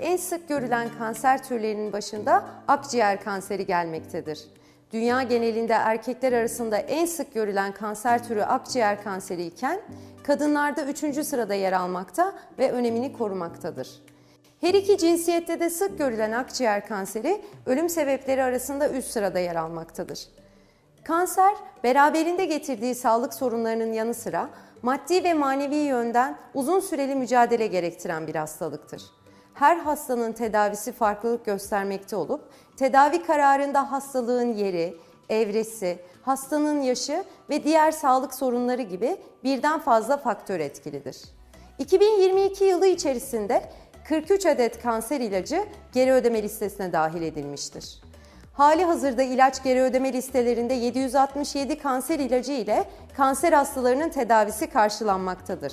en sık görülen kanser türlerinin başında akciğer kanseri gelmektedir. Dünya genelinde erkekler arasında en sık görülen kanser türü akciğer kanseri iken kadınlarda 3. sırada yer almakta ve önemini korumaktadır. Her iki cinsiyette de sık görülen akciğer kanseri ölüm sebepleri arasında üst sırada yer almaktadır. Kanser, beraberinde getirdiği sağlık sorunlarının yanı sıra maddi ve manevi yönden uzun süreli mücadele gerektiren bir hastalıktır. Her hastanın tedavisi farklılık göstermekte olup, tedavi kararında hastalığın yeri, evresi, hastanın yaşı ve diğer sağlık sorunları gibi birden fazla faktör etkilidir. 2022 yılı içerisinde 43 adet kanser ilacı geri ödeme listesine dahil edilmiştir. Hali hazırda ilaç geri ödeme listelerinde 767 kanser ilacı ile kanser hastalarının tedavisi karşılanmaktadır.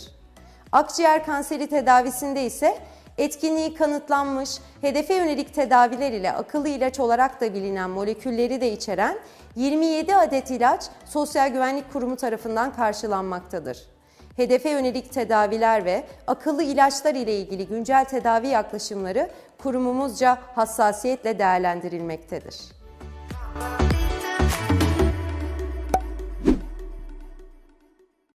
Akciğer kanseri tedavisinde ise etkinliği kanıtlanmış, hedefe yönelik tedaviler ile akıllı ilaç olarak da bilinen molekülleri de içeren 27 adet ilaç Sosyal Güvenlik Kurumu tarafından karşılanmaktadır. Hedefe yönelik tedaviler ve akıllı ilaçlar ile ilgili güncel tedavi yaklaşımları kurumumuzca hassasiyetle değerlendirilmektedir.